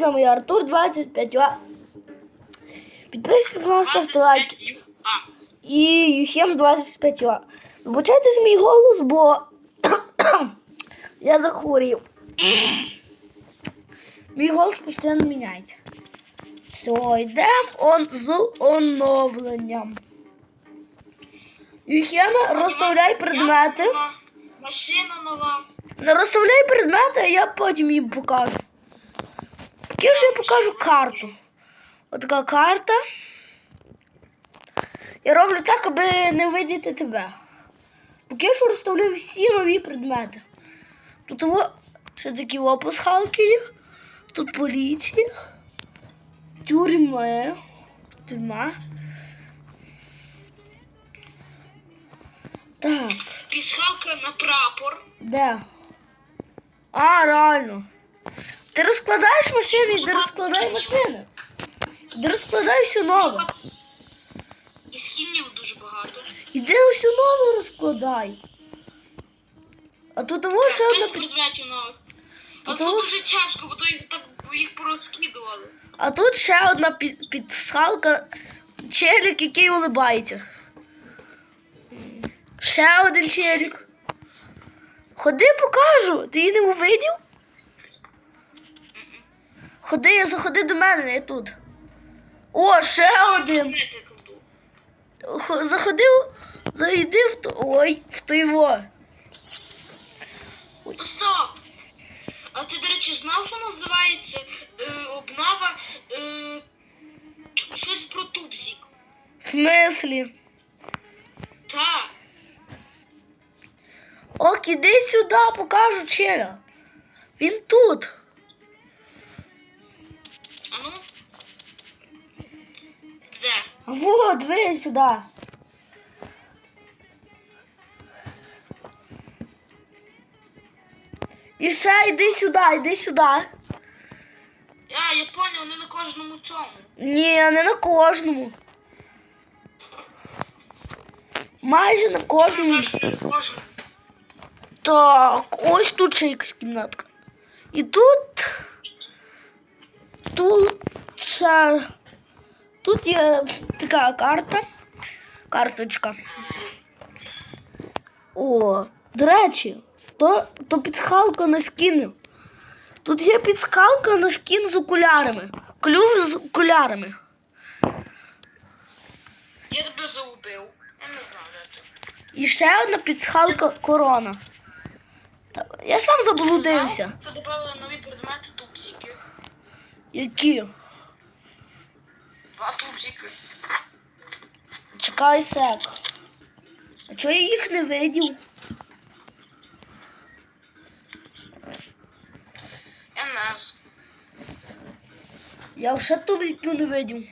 друзями, я Артур 25. Підписуйтесь на канал, ставте лайки. І Юхем 25. а. Вибачайте за мій голос, бо я захворів. Мій голос постійно міняється. Все, йдемо он з оновленням. Юхема, розставляй предмети. Машина нова. Не розставляй предмети, а я потім їм покажу. Що я покажу карту. Отака карта. Я роблю так, аби не видіти тебе. Поки що розставляю всі нові предмети. Тут ще такі пасхалки. Тут поліція. Тюрма. Тюрма. Так. Пісхалка на прапор. Де? А, реально. Ти розкладаєш машини, іди розкладай машини. Розкладай все нове. І скінів дуже багато. Іди все нове розкладай. А тут того ще одна предметів нових. А Тут дуже тяжко, бо то їх так їх порозкидували. А тут ще одна під... підсхалка. Челік, який улибається. Ще один челік. Ходи, покажу. Ти її не увидів? Ходи, заходи до мене, я тут. О, ще один. Заходив, зайди в то. Ой, в той во. Стоп! А ти, до речі, знав, що називається е, обнова е, щось про тубзік? В смислі? Так. Ок, іди сюди, покажу челя. Він тут. Де? Во, дивись сюди. І ще йди сюди, йди сюди. А, я поняв, вони на кожному цьому. Ні, не на кожному. Майже на кожному. Не. Так, ось тут ще якась кімнатка. І тут. Тут ще. Тут є така карта. Карточка. О, до речі, то, то підсхалка на скін. Тут є підсхалка на скін з окулярами. Клюв з окулярами. Я тебе заубив. Я не знаю, де ти. І ще одна підсхалка корона. Я сам заблудився. Це додали нові предмети тубзики. Які? Два тубзики. Чекай сек. А чого я їх не видів? Я не з. Я вже тубзиків не видів.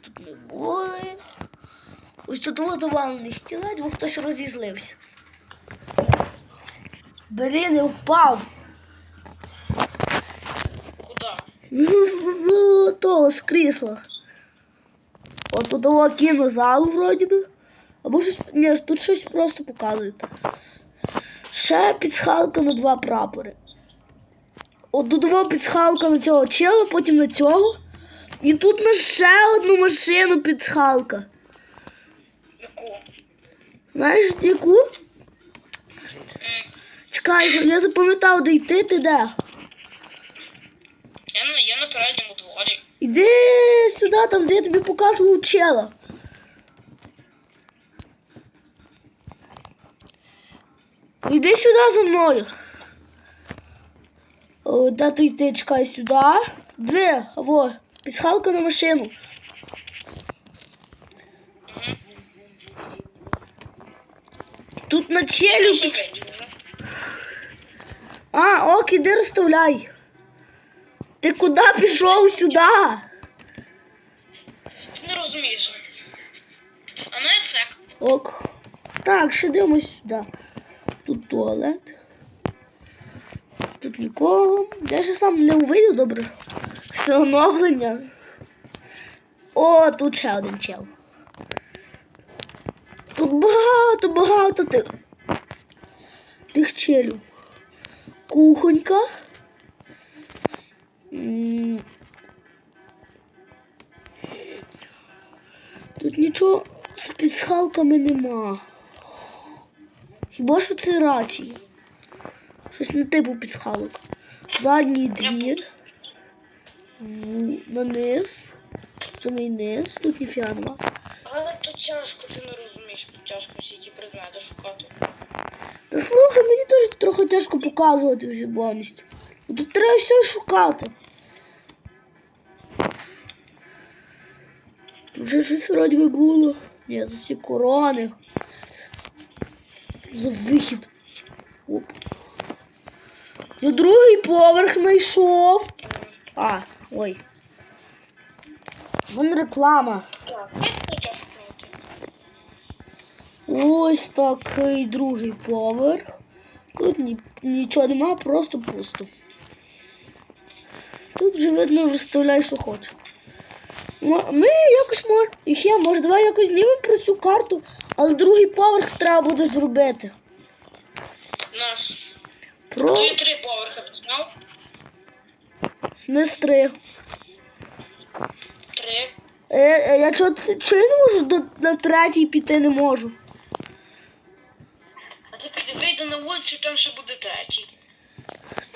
Тут не були. Ось тут вот завалений стілець, бо хтось розізлився. Блін, я впав. Куда? З, з того, з крісла. Тут того кінозалу вроді би. Або щось. Ні, тут щось просто показують. Ще підсхалка на два прапори. От того підсхалка на цього чела, потім на цього. І тут на ще одну машину підсхалка. Знаєш яку? Чекай, я запам'ятав, де йти, ти де? Я я на передньому. Іди сюди, там, де я тобі показував чела. Іди сюди за мною. О, де то йти, чекай сюди. Дві, во, пісхалка на машину. Тут на челю під... А, ок, іди розставляй. Ти куди пішов сюди? Ти не розумієш. А не сек. Ок. Так, ще дивимось сюди. Тут туалет. Тут нікого. Я ж сам не увидів добре. Все оновлення. О, тут ще один чел. Тут багато, багато тих. Тих челів. Кухонька. Тут нічого з підсхалками нема. Хіба що це рації? Щось на типу підсхалок. Задній двір. На низ. Самий низ. Тут ні нема. Але тут тяжко, ти не розумієш, тут тяжко всі ті предмети шукати. Та слухай, мені теж трохи тяжко показувати всю повністю. Ну, тут треба все шукати. Вже щось вроді би було. Ні, тут всі корони. За вихід. Оп. Я другий поверх знайшов. А, ой. Вон реклама. Ось такий другий поверх. Тут ні, нічого нема, просто пусто. Тут вже видно, розставляй, що хоче. Ми якось мож... і ще, може, давай якось знімемо про цю карту, але другий поверх треба буде зробити. Наш. Про Тут є три поверхи, ти знав? смис три. Три. Е, е, я чого чого я не можу до, на третій піти не можу. А ти піди вийди на вулицю, там ще буде третій.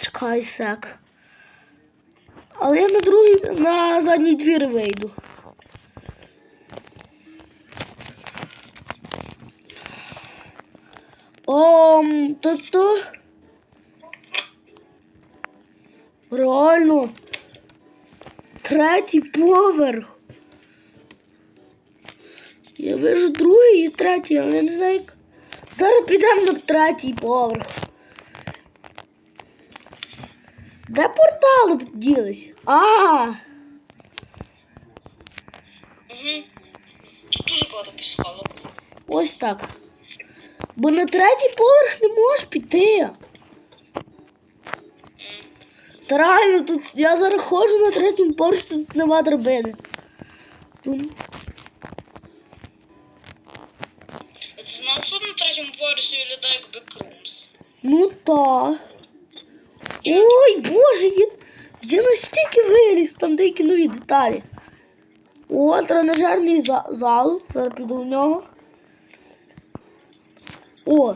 Чекай сек. Але я на другий, на задній двір вийду. Ом, то-то. Реально. Третій поверх. Я вижу другий і третій, але я не знаю як. Зараз підемо на третій поверх. Де портали ділись? А, Угу. Тут дуже багато піскалок. ось так. Бо на третій поверх не можеш піти. Та реально тут я зараз ходжу на третьому поверсі, тут нема драбини. Ти знав, що на третьому поверсі виглядає як бекрумс? Ну та. Ой, боже, я, я настільки виліз, там деякі нові деталі. О, тренажерний за- зал. Зараз піду в нього. О.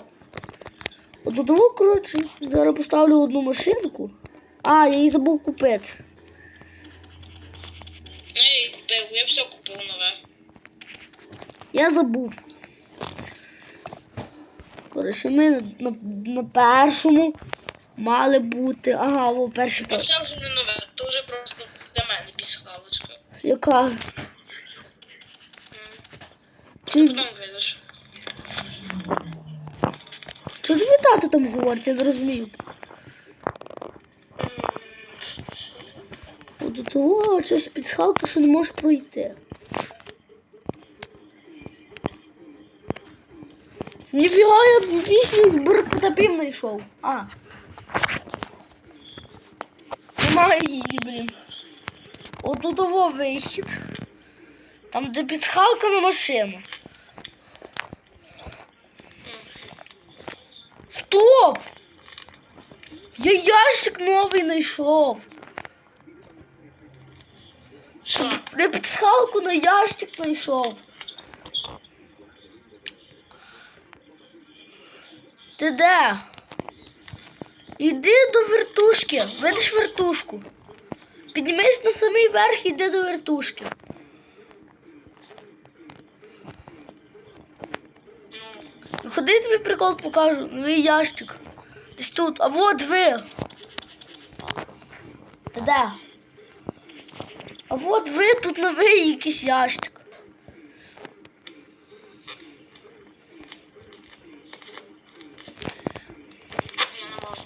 От до того, коротше, зараз поставлю одну машинку. А, я її забув купити. Ну, я її купив, я все купив нове. Я забув. Коротше, ми на, на, на першому мали бути. Ага, о, перший А це вже не нове, то вже просто для мене піскалочка. Яка? Ти Чи, потім видиш. Що тобі тато там говорить, я не розумію. От До того щось підсхалка, що не можеш пройти. Ніфіга я пісню з Бурпотапім знайшов. А. Немає її, блін. От до того вихід. Там, де підсхалка на машину. Стоп! Я ящик новий знайшов. Що? Я підсхалку на ящик знайшов. Ти де? Іди до вертушки. Видиш вертушку. Піднімись на самий верх і йди до вертушки. Ну, Ходи, тобі прикол покажу. Новий ящик. Десь тут. А вот ви. Ти де? А вот ви тут новий якийсь ящик. я не можу.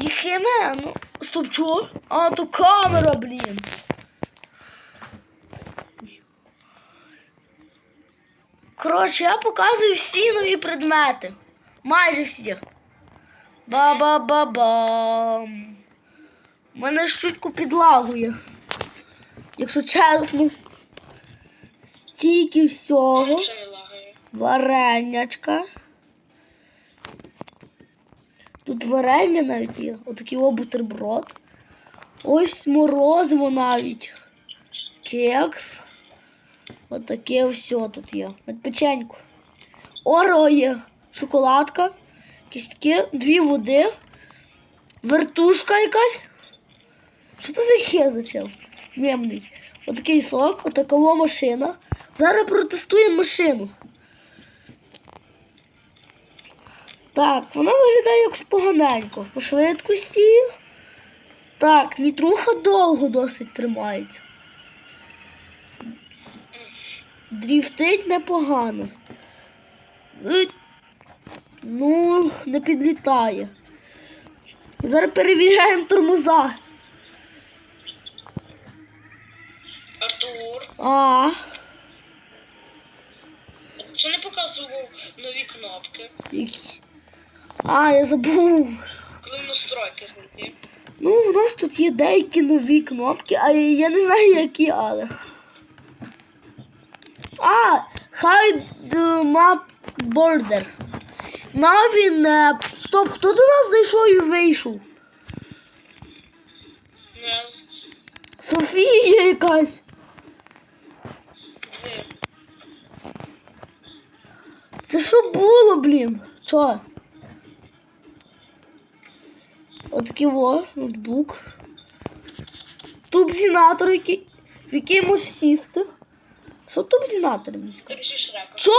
Ніхеме, ну. Стоп, чого? А, то камера, блін. Коротше, я показую всі нові предмети. Майже всі. Ба-ба-ба-бам. Мене ж чутку підлагує. Якщо чесно. Стільки всього. Варенячка. Тут варення навіть є. Отакий о бутерброд. Ось морозиво навіть. кекс. Отаке все тут є. От печеньку. Орео є. Шоколадка. Кістки, дві води. Вертушка якась. Що це за хе зачем? Мемний. Отакий сок, отакова машина. Зараз протестуємо машину. Так, вона виглядає якось поганенько. По швидкості. Так, нітруха довго досить тримається. Дріфтить непогано. Е, Ну, не підлітає. Зараз перевіряємо тормоза. Артур, А, чи не показував нові кнопки, а, я забув. коли в настройки знайти? Ну, у нас тут є деякі нові кнопки, а я не знаю, які, але. А, Hide Map Border. Навін. Стоп, хто до нас зайшов і вийшов? З- Софія якась. Це що було, блін? Чо? Отакий во, ноутбук. Тубзінатор, який, в який можеш сісти. Що тубзінатор Чо?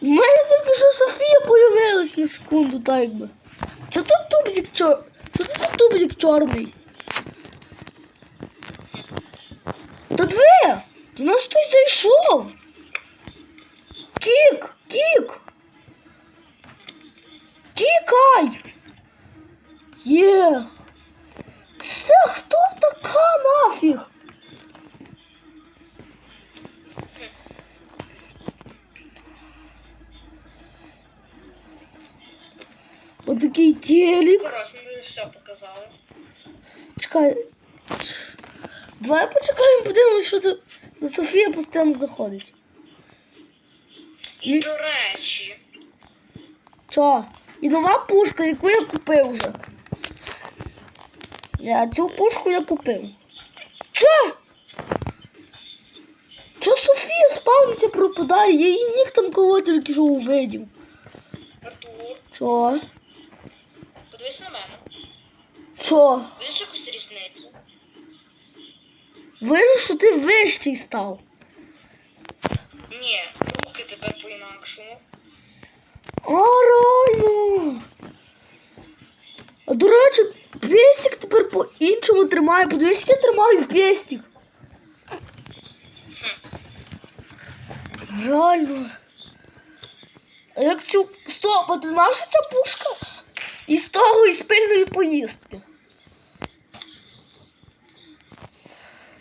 У мене тільки що Софія появилась на секунду, так якби. Що тут тубзик чор... Що це за тубзик чорний? Та диви! До нас хтось зайшов. Кік! Кік! Тікай! Є! Це хто така нафіг? Отакий телек. Коротше, ми все показали. Чекай. Давай почекаємо, подивимось, що тут за Софія постійно заходить. І Ні. до речі, Чо? І нова пушка, яку я купив вже. Я цю пушку я купив. Чо? Чо Софія спавниться пропадає? Я її нік там кого тільки що увидів. Артур, Чо? подивись на мене. Чо? Бачиш якусь різницю? Вижу, що ти вищий став. Ні, руки тепер по-інакшому. А, реально. А до речі, пестик тепер по-іншому тримає. Подивись, як я тримаю пестик. Реально. А як цю. Стоп, а ти знаєш, що ця пушка? Із того із пильної поїздки.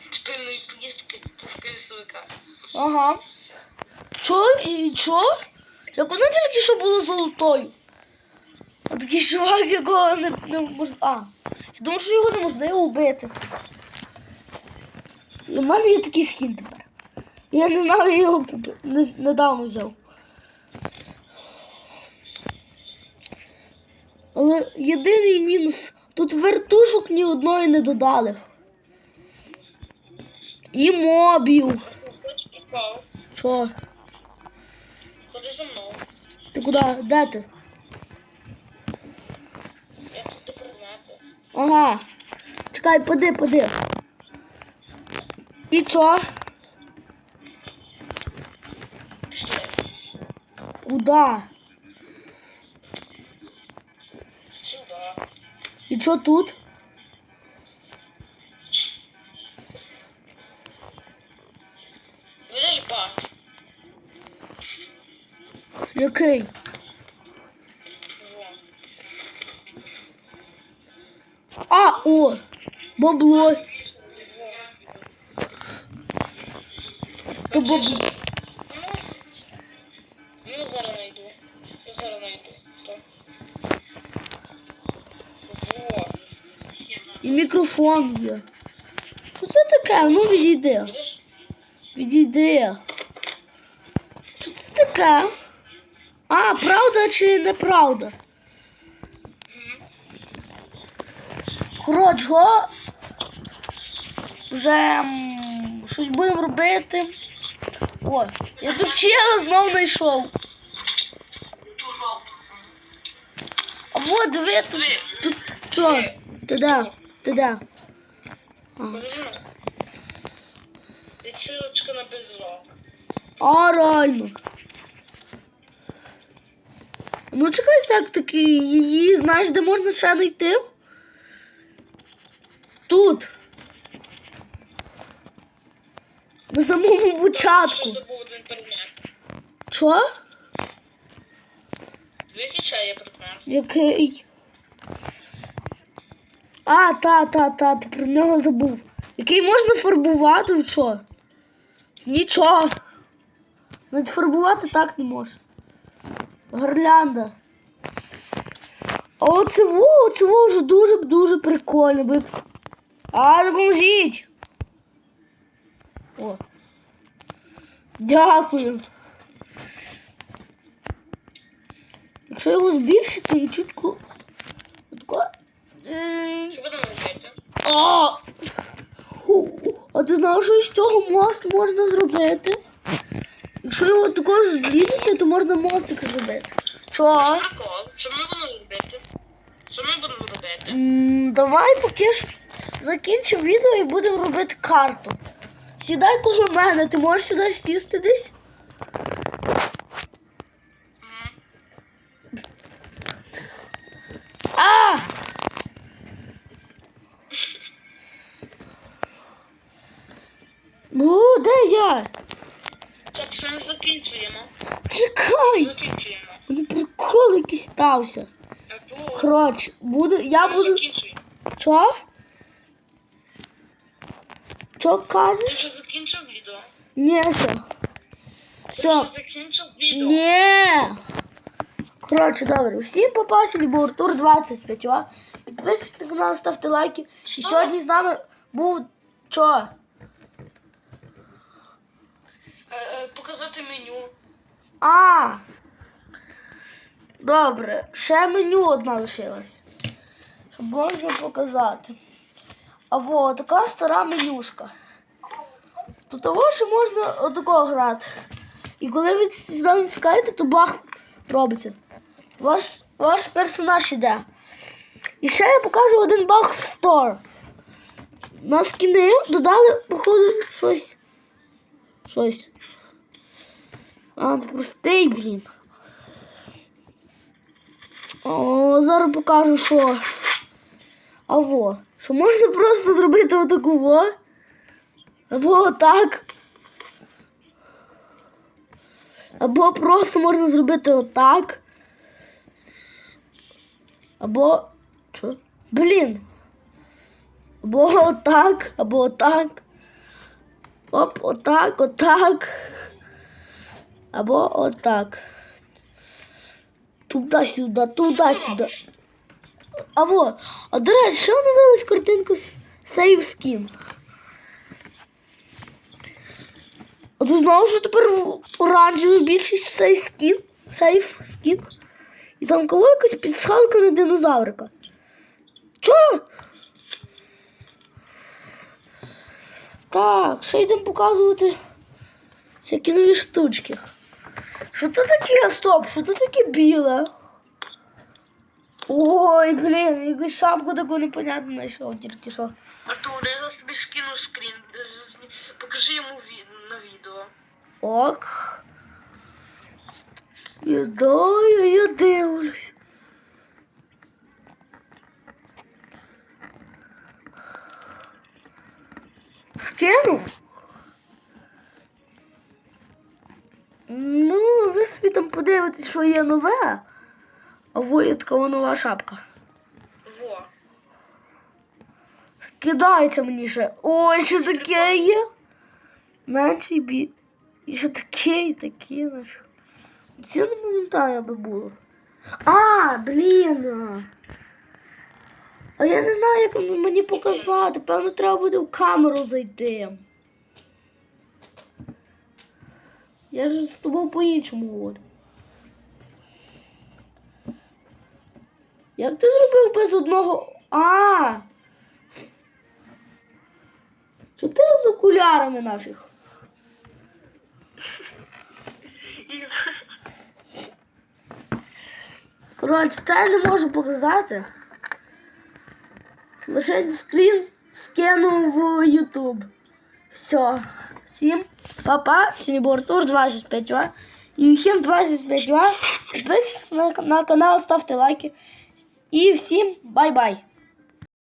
Спільної поїздки пушки лісовика. Ага. Чо? І чо? Як вона тільки що була золотою. А такий чувак, якого не, не можна. А. Я думав, що його неможливо вбити. І в мене є такий скін тепер. Я не знав, я його купив. Не, недавно взяв. Але єдиний мінус. Тут вертушок ні одної не додали. І мобів. Що? Ходи за мною. Ти куди? Де ти? Я тут де предмети. Ага. Чекай, поди, поди. І чо? Куда? Сюди. І чо тут? Видиш баг? Який? А, о! Бабло. То бабло. Ну, зараз найду. Я зараз найду. Во. І мікрофон є. Що це таке? Ну відійди. Відійди. Що це таке? А, правда чи неправда? Коротше, го. вже щось будемо робити. О, я тут чела знов знайшов. А от диви тут. Тут що? Де? А. Відсилочка на безрок. А, реально. Ну, чекай, як таки її, знаєш, де можна ще знайти? Тут. На самому початку. Що забув один предмет. Який? А, та, та, та, ти про нього забув. Який можна фарбувати в що? Нічого. Навіть фарбувати так не можна. Гирлянда. А оцево, оцево вже дуже-дуже прикольно. Бо... А, допоможіть! О. Дякую. Якщо його збільшити і чутку. М, Що будемо робити? А, а ти знав, що із цього мост можна зробити? Якщо його такого зрізати, то можна мостик зробити. Що? Що? Що ми будемо робити? Що ми будемо робити? Давай поки ж закінчимо відео і будемо робити карту. Сідай коло мене, ти можеш сюди сісти десь? А! Ну, де я? Так, що ми закінчуємо? Чекай! Закінчуємо. Мене прикол якийсь стався. Коротше, буду. Я буду. закінчуємо. Що? Що Ти кажеш? вже закінчив відео? Ні, що? Ти вже закінчив відео? Ні. Коротше, добре. Всім попасі, був Артур 25, а? Підписуйтесь на канал, ставте лайки. І сьогодні з нами був що? Е, е, Показати меню. А. Добре, ще меню одна лишилась. Щоб можна показати. А во, така стара менюшка. Тут того ще можна отакого грати. І коли ви сюди натискаєте, то бах робиться. Ваш, ваш персонаж іде. І ще я покажу один баг в Store. На скіни додали, походу, щось. Щось. А, це простий, блін. О, зараз покажу, що. А во. Що можна просто зробити отаку во. Або отак. Або просто можна зробити отак. Або. Що? Блін. Або отак, або отак. Оп, отак, отак. Або отак. Туди-сюди, туди-сюди. А во, а до речі, ще оновилась картинка з Save Skin. А ти знав, що тепер в оранжевий більшість Save Skin? Save Skin? І там кого якась підсхалка на динозаврика. Чо? Так, ще йдемо показувати всякі нові штучки. Що то таке? Стоп, що то таке біле? Ой, блін, якусь шапку таку непонятну знайшов тільки що. Артур, я зараз тобі скину скрін. Е, Покажи йому на відео. Ок. Ідаю, я дивлюсь. Скинув? Ну, ви собі там подивитесь, що є нове. А во є така нова шапка. Во. Кидається мені ще. Ой, що таке є? Менший бі. І що таке, і таке нафіг. Це не пам'ятаю, аби було. А, блін. А я не знаю, як мені показати. Певно, треба буде в камеру зайти. Я ж з тобою по-іншому говорю. Як ти зробив без одного. А! Що ти з окулярами нафіг? Коротше, це я не можу показати. Лише скрін скину в YouTube. Все. Всім па-па, всім Артур 25 І всім 25 Підписуйтесь на канал, ставте лайки. І всім бай-бай.